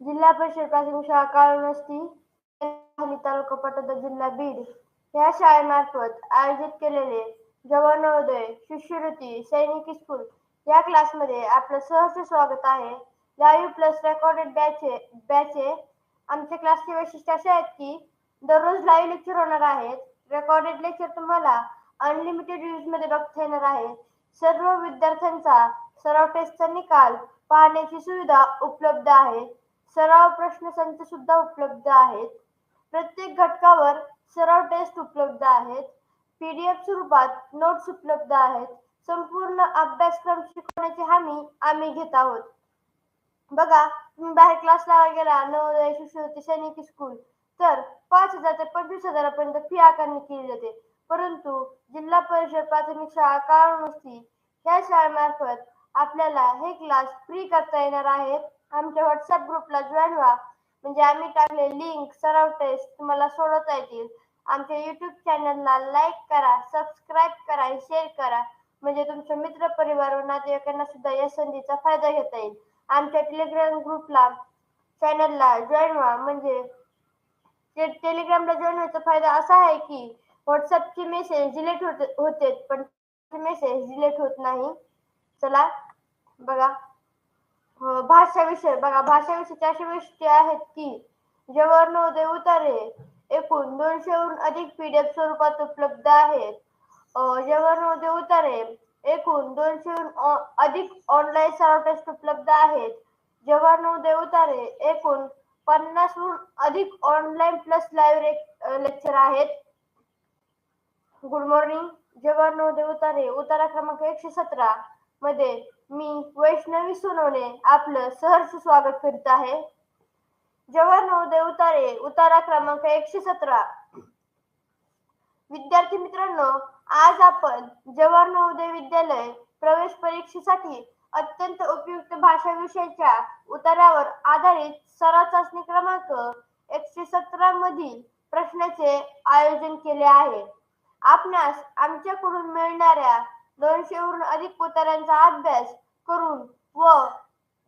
जिल्हा परिषद प्राथमिक शाळा काळवस्ती तालुका पटोदा जिल्हा बीड या शाळेमार्फत आयोजित केलेले जवान शिष्यवृत्ती सैनिकी स्कूल या क्लासमध्ये आपलं सहर्ष स्वागत आहे. लाईव्ह प्लस रेकॉर्डेड बॅचे बॅचे आमच्या क्लासचे वैशिष्ट्य असे आहेत की दररोज लाईव्ह लेक्चर होणार आहेत. रेकॉर्डेड लेक्चर तुम्हाला अनलिमिटेड यूजमध्ये बघता येणार आहे. सर्व विद्यार्थ्यांचा सराव टेस्टचा निकाल पाहण्याची सुविधा उपलब्ध आहे. सराव प्रश्नसंच सुद्धा उपलब्ध आहेत. प्रत्येक घटकावर सराव टेस्ट उपलब्ध आहेत. पीडीएफ स्वरूपात नोट्स उपलब्ध आहेत. संपूर्ण अभ्यासक्रम शिकवण्याची हमी आम्ही घेत आहोत. बघा तुम्ही बाहेर क्लास लावायला गेला नवोदय शिष्यवृत्ती सैनिकी स्कूल तर पाच हजार ते पंचवीस हजारापर्यंत फी आकारणी केली जाते. परंतु जिल्हा परिषद प्राथमिक शाळा काळवस्ती ह्या शाळेमार्फत आपल्याला हे क्लास फ्री करता येणार आहेत. आमच्या व्हॉट्सअप ग्रुपला जॉईन व्हा. म्हणजे आम्ही टाकले लिंक सराव टेस्ट तुम्हाला सोडवता येतील. आमच्या युट्यूब चॅनलला लाईक करा सबस्क्राईब करा शेअर करा. म्हणजे तुमच्या मित्र परिवार व नातेवाईकांना सुद्धा या संधीचा फायदा घेता येईल. आमच्या टेलिग्राम ग्रुपला चॅनलला जॉईन व्हा. म्हणजे ते टेलिग्रामला जॉईन व्हायचा फायदा असा आहे की व्हॉट्सअपचे मेसेज डिलीट होत होते पण मेसेज डिलीट होत नाही. चला बघा. भाषा विषय बघा भाषा विषयाचे असे वैशिष्ट्य आहेत की जवाहर नवोदय उतारे एकूण दोनशेहून अधिक पीडीएफ स्वरूपात उपलब्ध आहेत. अं, जवाहर नवोदय उतारे एकूण दोनशेहून अधिक ऑनलाईन सराव टेस्ट उपलब्ध आहेत. जवाहर नवोदय उतारे एकूण पन्नासहून अधिक ऑनलाईन प्लस लाईव्ह लेक्चर आहेत. गुड मॉर्निंग जवाहर नवोदय उतारे उतारा क्रमांक एकशे सतरा मध्ये मी वैष्णवी सोनवणे आपलं सहर्ष स्वागत करीत आहे. जवाहर नवोदय उतारे उतारा क्रमांक एकशे सतरा. विद्यार्थी मित्रांनो आज आपण जवाहर नवोदय विद्यालय प्रवेश परीक्षेसाठी अत्यंत उपयुक्त भाषा विषयाच्या उतारावर आधारित सराव चाचणी क्रमांक एकशे सतरा मधील प्रश्नाचे आयोजन केले आहे. आपणास आमच्याकडून मिळणाऱ्या दोनशेहून अधिक पुतळ्यांचा अभ्यास करून व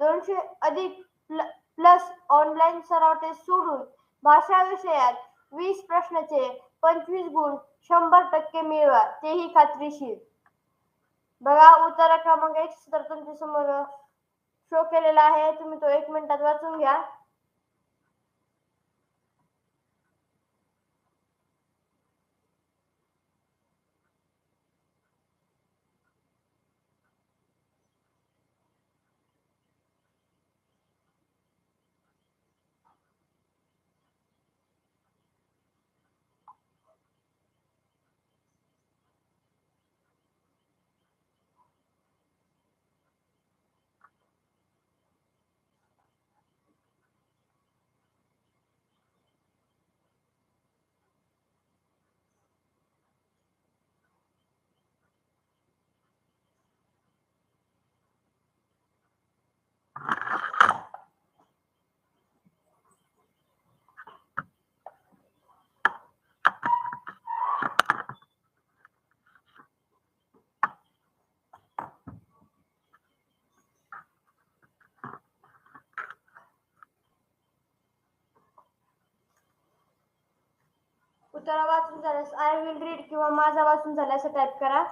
दोनशे अधिक प्लस ऑनलाईन सराव टेस्ट सोडून भाषा विषयात वीस प्रश्नाचे पंचवीस गुण शंभर टक्के मिळवा तेही खात्रीशीर. बघा उतारा क्रमांक एकशे सत्तर तुमच्यासमोर शो केलेला आहे. तुम्ही तो एक मिनिटात वाचून घ्या. उतारा वाचून झाल्यास आय विल रीड किंवा माझा वाचून झाल्यास टाईप करा.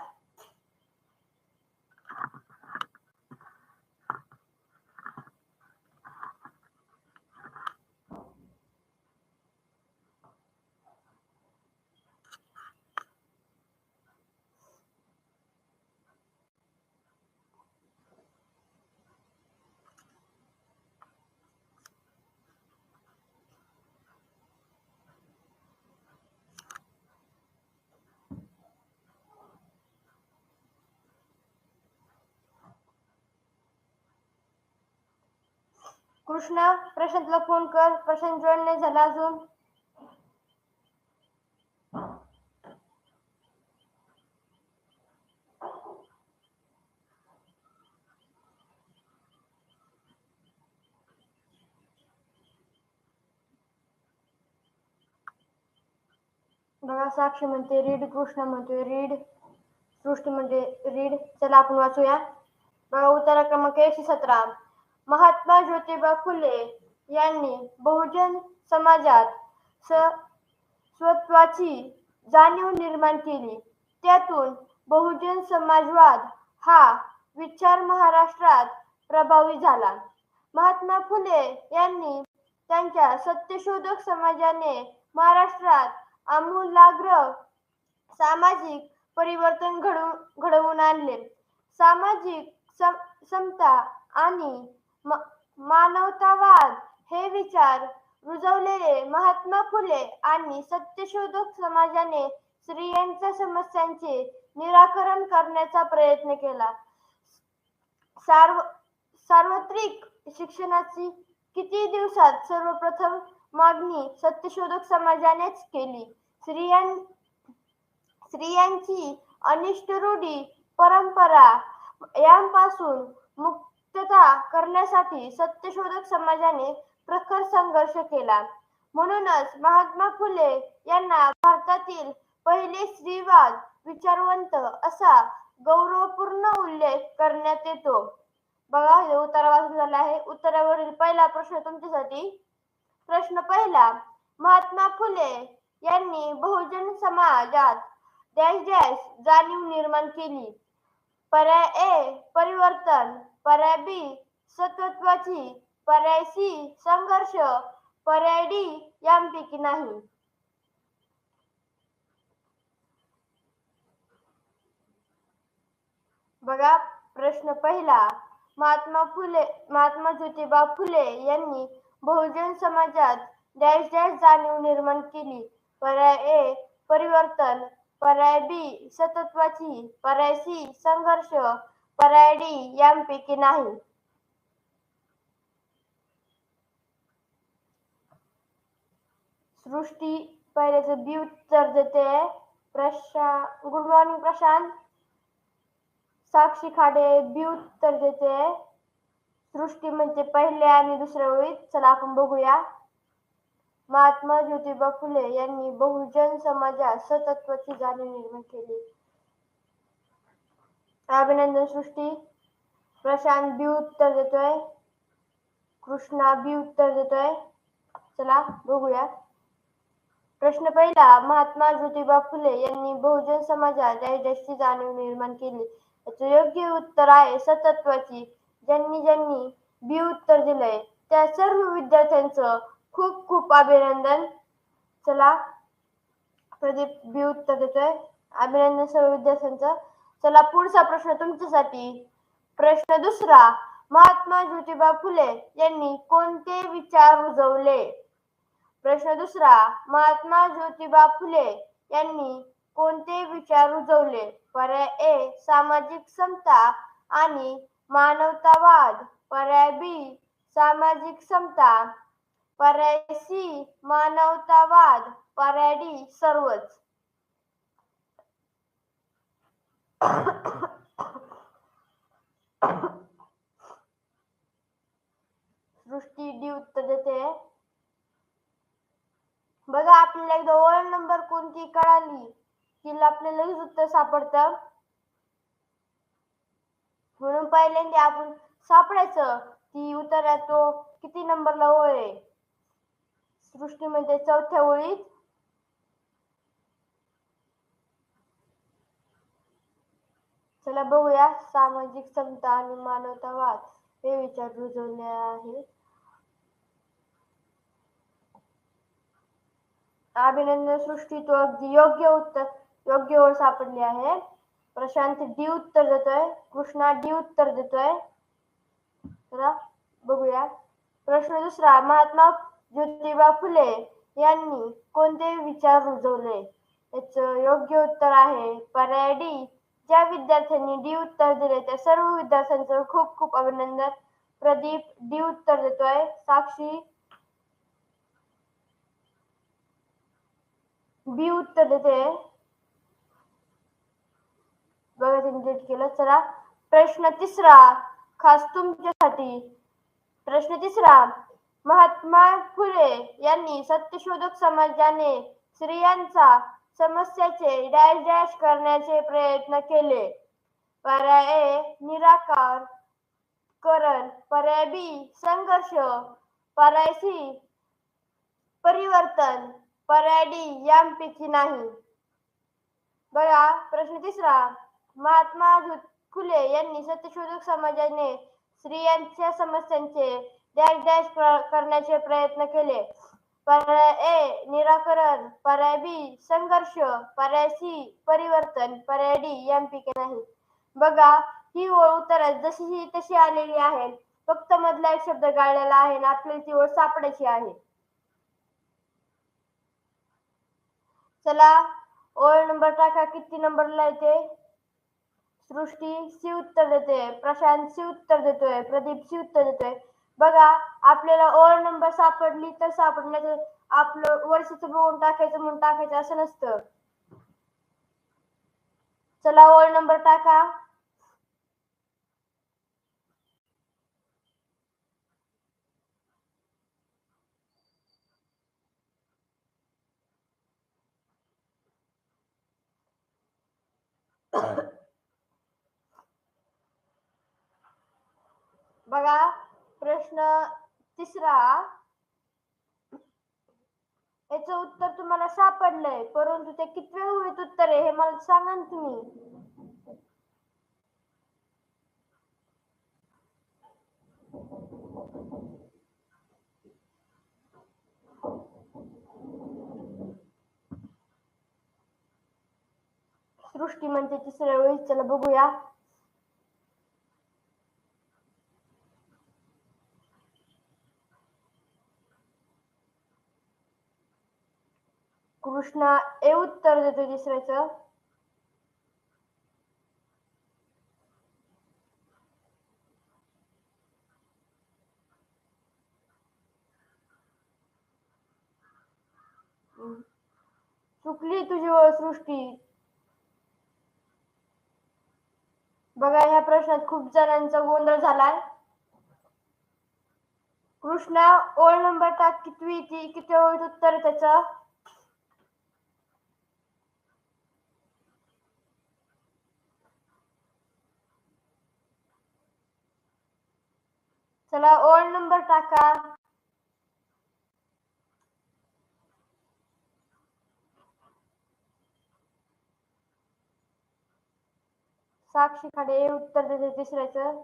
कृष्णा प्रशांतला फोन कर. प्रशांत जॉईन नाही झाला अजून. बघा साक्षी म्हणते रीड. कृष्ण म्हणतोय रीड. सृष्टी म्हणते रीड. चला आपण वाचूया. बघा उत्तरा क्रमांक एकशे सतरा. महात्मा ज्योतिबा फुले यांनी बहुजन समाजात स स्वत्वाची जाणीव निर्माण केली. त्यातून बहुजन समाजवाद हा विचार महाराष्ट्रात प्रभावी झाला. महात्मा फुले यांनी त्यांच्या सत्यशोधक समाजाने महाराष्ट्रात आमूलाग्र सामाजिक परिवर्तन घडवून घडवून आणले. सामाजिक सम- समता आणि मानवतावाद हे विचार रुजवलेले महात्मा फुले आणि सत्यशोधक समाजाने स्त्रियांच्या समस्यांचे निराकरण करण्याचा प्रयत्न केला. सार्व सार्वत्रिक शिक्षणाची किती दिवसात सर्वप्रथम मागणी सत्यशोधक समाजानेच केली. स्त्रियां स्त्रियांची अनिष्ट रूढी परंपरा यांपासून मुक्तता करण्यासाठी सत्यशोधक समाजाने प्रखर संघर्ष केला. म्हणूनच महात्मा फुले यांना भारतातील पहिले स्त्रीवाद विचारवंत असा गौरवपूर्ण उल्लेख करण्यात येतो. बघा हे उत्तर वाचून आहे. उत्तरावरील पहिला प्रश्न तुमच्यासाठी. प्रश्न पहिला महात्मा फुले यांनी बहुजन समाजात डॅश डॅश जाणीव निर्माण केली. पर्याय ए परिवर्तन. पर्यायबी सतत्वाची सत्वत्वाची पर्याय सी संघर्ष पर्याय डी यांपैकी नाही. बघा प्रश्न पहिला. महात्मा फुले महात्मा ज्योतिबा फुले यांनी बहुजन समाजात डॅश डॅश जाणीव निर्माण केली. पर्याय ए परिवर्तन. पर्याय बी सतत्वाची पर्याय सी संघर्ष परायडी यांपैकी नाही. सृष्टी पहिल्याच बी उत्तर देते. Prashant good morning Prashant. Sakshi Khade B उत्तर देते. सृष्टी म्हणजे पहिल्या आणि दुसऱ्या ओळीत चला आपण बघूया. महात्मा ज्योतिबा फुले यांनी बहुजन समाजात सतत्वाची जाणीव निर्माण केली. अभिनंदन सृष्टी प्रशांत बी उत्तर देतोय. कृष्णा बी उत्तर देतोय. चला बघूया प्रश्न पहिला महात्मा ज्योतिबा फुले यांनी बहुजन समाजात डॅशची जाणीव निर्माण केली. याचं योग्य उत्तर आहे सतत्वाची. ज्यांनी ज्यांनी बी उत्तर दिलंय त्या सर्व विद्यार्थ्यांचं खूप खूप अभिनंदन. चला प्रदीप बी उत्तर देतोय. अभिनंदन सर्व विद्यार्थ्यांचं. चला पुढचा प्रश्न तुमच्यासाठी. प्रश्न दुसरा महात्मा ज्योतिबा फुले यांनी कोणते विचार रुजवले? प्रश्न दुसरा महात्मा ज्योतिबा फुले यांनी कोणते विचार रुजवले? पर्याय ए सामाजिक समता आणि मानवतावाद. पर्याय बी सामाजिक समता. पर्याय सी मानवतावाद. पर्याय डी सर्वच. सृष्टी डी उत्तर देते. बघा आपल्याला एकदा ओळ नंबर कोणती कळाली? की आपल्याला लगेच उत्तर सापडतं. म्हणून पहिल्यांदा आपण सापडायचं. ती उत्तर तो किती नंबरला ओळ आहे? सृष्टी म्हणजे चौथ्या ओळीत. चला बघूया सामाजिक समता आणि मानवतावाद हे विचार रुजवले आहे. अभिनंदन सृष्टी तो अगदी योग्य उत्तर योग्य ओळ सापडली आहे. प्रशांत डी उत्तर देतोय कृष्णा डी उत्तर देतोय. चला बघूया. प्रश्न दुसरा महात्मा ज्योतिबा फुले यांनी कोणते विचार रुजवले? याच योग्य उत्तर आहे पर्याय डी ज्या विद्यार्थ्यांनी डी उत्तर दिले त्या सर्व विद्यार्थ्यांचं खूप खूप अभिनंदन. प्रदीप डी उत्तर देतोय. साक्षी बी उत्तर देते. बघा त्यांनी केलं. चला प्रश्न तिसरा. खास तुमच्यासाठी प्रश्न तिसरा. महात्मा फुले यांनी सत्यशोधक समाजाने स्त्रियांचा समस्याचे डॅश डॅश करण्याचे प्रयत्न केले. पर्याय ए निराकार करण. पर्याय बी संघर्ष. पर्याय सी परिवर्तन. पर्याय डी यांपैकी नाही. बघा प्रश्न तिसरा. महात्मा फुले यांनी सत्यशोधक समाजाने स्त्रियांच्या समस्यांचे डॅश डॅश करण्याचे प्रयत्न केले. पर्याय ए निराकरण पर्याय बी संघर्ष पर्याय सी परिवर्तन पर्याय डी यांपैकी नाही. बघा ही ओळ उत्तरात जशी तशी आलेली आहे. फक्त मधला एक शब्द गाळलेला आहे आणि आपल्याला ती ओळ सापडायची आहे. चला ओळ नंबर टाका. किती नंबरला येते सृष्टी सी उत्तर देते प्रशांत सी उत्तर देतोय. प्रदीप सी उत्तर देतोय. बघा आपल्याला ओळ नंबर सापडली तर सापडण्याचं आपलं वर्षाचं बघून टाकायचं म्हणून टाकायचं असं नसतं. चला ओळ नंबर टाका. बघा प्रश्न तिसरा. याचं उत्तर तुम्हाला सापडलंय परंतु ते किती वेळ उत्तर आहे हे मला सांगा तुम्ही. सृष्टी म्हणते तिसऱ्या वेळी चला बघूया. कृष्णा ए उत्तर देतो तिसऱ्याचं चुकली तुझी ओळ सृष्टी. बघा ह्या प्रश्नात खूप जणांचा गोंधळ झालाय. कृष्णा ओळ नंबर टाक कितवी ती किती होईल उत्तर त्याचं? चला ओळ नंबर टाका. साक्षी खाडे उत्तर देते तिसऱ्याचं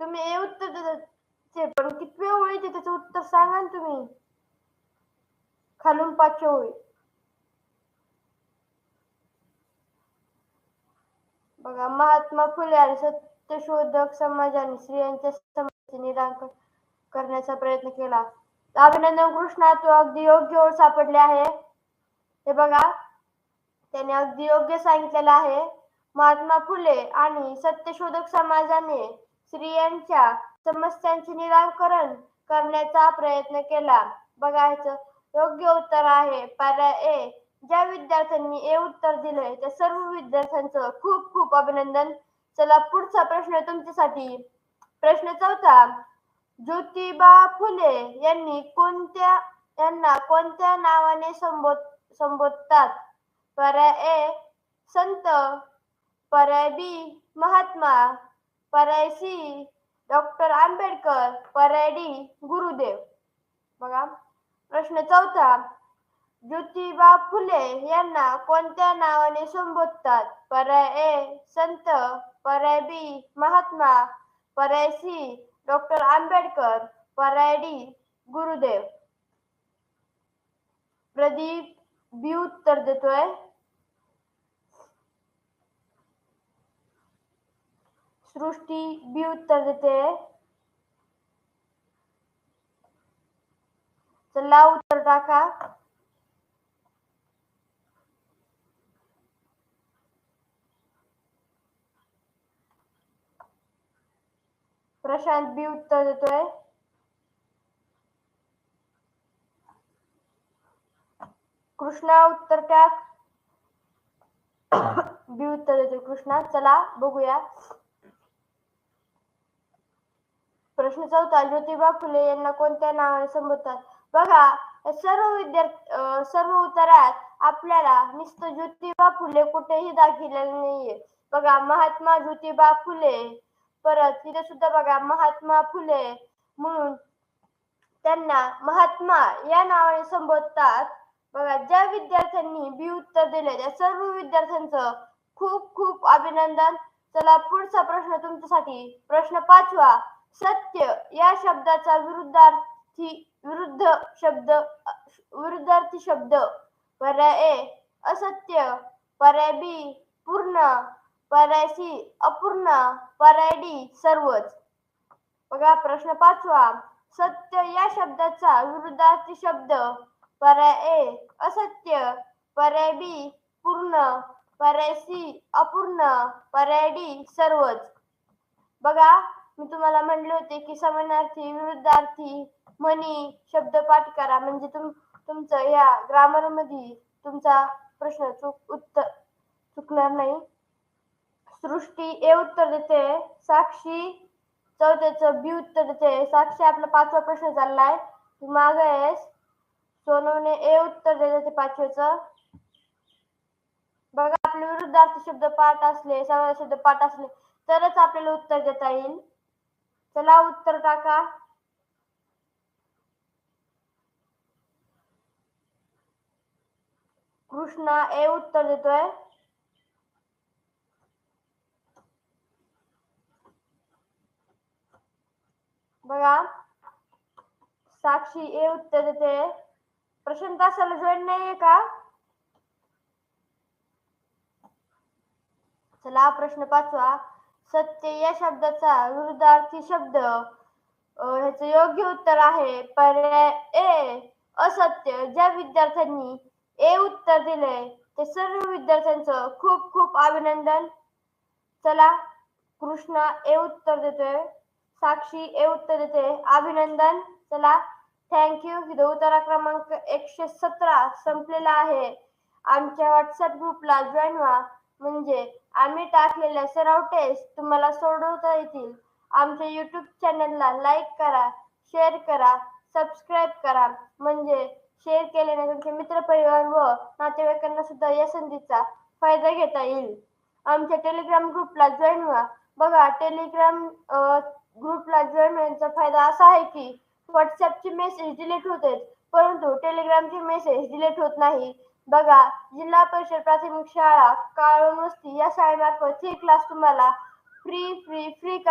तुम्ही ए उत्तर देते पण कितवे ओळीत आहे त्याचं उत्तर सांगा ना तुम्ही. खालून पाचव्या ओळी. बघा महात्मा फुले आणि सत्यशोधक समाजाने स्त्रियांच्या समस्येचे निराकरण करण्याचा प्रयत्न केला. अभिनंदन कृष्णा तू अगदी योग्य ओळ सापडले आहे. हे बघा त्याने अगदी योग्य सांगितलेलं आहे. महात्मा फुले आणि सत्यशोधक समाजाने स्त्रियांच्या समस्यांचे निराकरण करण्याचा प्रयत्न केला. बघायचं योग्य उत्तर आहे. पर्याय ए ज्या विद्यार्थ्यांनी ए उत्तर दिले त्या सर्व विद्यार्थ्यांचं खूप खूप अभिनंदन. चला पुढचा प्रश्न तुमच्यासाठी. प्रश्न चौथा. ज्योतिबा फुले यांनी कोणत्या यांना कोणत्या नावाने संबोध संबोधतात? पर्याय ए संत. पर्याय बी महात्मा. पर्याय सी डॉक्टर आंबेडकर. पर्याय डी गुरुदेव. बघा. प्रश्न चौथा. ज्योतिबा फुले यांना कोणत्या नावाने संबोधतात? पर्याय ए संत. पर्याय बी महात्मा. पर्याय सी डॉक्टर आंबेडकर. पर्याय डी गुरुदेव. प्रदीप बी उत्तर देतोय. सृष्टी बी उत्तर देते. चला उत्तर टाका. प्रशांत बी उत्तर देतोय. कृष्णा उत्तर टाक. बी उत्तर देतोय. कृष्णा चला बघूया. प्रश्न चौथा ज्योतिबा फुले यांना कोणत्या नावाने संबोधतात? बघा सर्व विद्यार्थी सर्व उत्तरात आपल्याला नुसतं ज्योतिबा फुले कुठेही दाखिलेले नाहीये. बघा महात्मा ज्योतिबा फुले परत तिथे सुद्धा बघा महात्मा फुले म्हणून त्यांना महात्मा या नावाने संबोधतात. बघा ज्या विद्यार्थ्यांनी बी उत्तर दिले त्या सर्व विद्यार्थ्यांचं खूप खूप अभिनंदन. चला पुढचा प्रश्न तुमच्यासाठी प्रश्न पाचवा. सत्य या शब्दाचा विरुद्धार्थी विरुद्ध शब्द विरुद्धार्थी शब्द. पर्याय ए असत्य. पर्याय बी पूर्ण. परायसी अपूर्ण परायडी सर्वच. बघा प्रश्न पाचवा. सत्य या शब्दाचा विरुद्धार्थी शब्द पर्याय ए. असत्य पर्याय बी. पूर्ण पर्याय सी अपूर्ण पर्याय डी सर्वच. बघा मी तुम्हाला म्हणले होते की समानार्थी विरुद्धार्थी म्हणी शब्द पाठ करा. म्हणजे तुम तुमचं या ग्रामरमध्ये तुमचा प्रश्न चूक उत्तर चुकणार नाही. सृष्टी ए उत्तर देते साक्षी चौथ्याचं बी उत्तर देते. साक्षी आपला पाचवा प्रश्न चाललाय. तू माग आहेस. सोनवणे ए उत्तर देते पाचव्याचं बघा आपले विरुद्धार्थी शब्द पाठ असले समान शब्द पाठ असले तरच आपल्याला उत्तर देता येईल. चला उत्तर टाका. कृष्णा ए उत्तर देतोय. बघा. साक्षी ए उत्तर देते. प्रशांत असायला जॉईन नाहीये का? चला प्रश्न पाचवा. सत्य या शब्दाचा विरुद्धार्थी शब्द ह्याच योग्य उत्तर आहे. पर्याय ए असत्य. ज्या विद्यार्थ्यांनी ए उत्तर दिले ते सर्व विद्यार्थ्यांचं खूप खूप अभिनंदन. चला कृष्णा ए उत्तर देतोय. साक्षी ए उत्तर देते अभिनंदन. चला थँक्यू इथं उत्तरा क्रमांक एकशे सतरा संपलेला आहे. आमच्या व्हॉट्सअप ग्रुपला जॉईन व्हा. म्हणजे आम्ही टाकलेल्या सराव टेस्ट तुम्हाला सोडवता येतील. आमच्या यूट्यूब चॅनलला लाईक करा शेअर करा सबस्क्राईब करा. म्हणजे शेअर केल्याने तुमचे मित्रपरिवार व नातेवाईकांना सुद्धा या संधीचा फायदा घेता येईल. आमच्या टेलिग्राम ग्रुपला जॉईन व्हा. बघा टेलिग्राम ग्रुपला जॉईन होण्याचा फायदा असा आहे की व्हॉट्सअपचे मेसेज डिलीट होते परंतु टेलिग्रामचे मेसेज डिलीट होत नाही. बघा जिल्हा परिषद प्राथमिक शाळा काळवण वस्ती या शाळेमार्फत हे क्लास तुम्हाला फ्री फ्री फ्री कर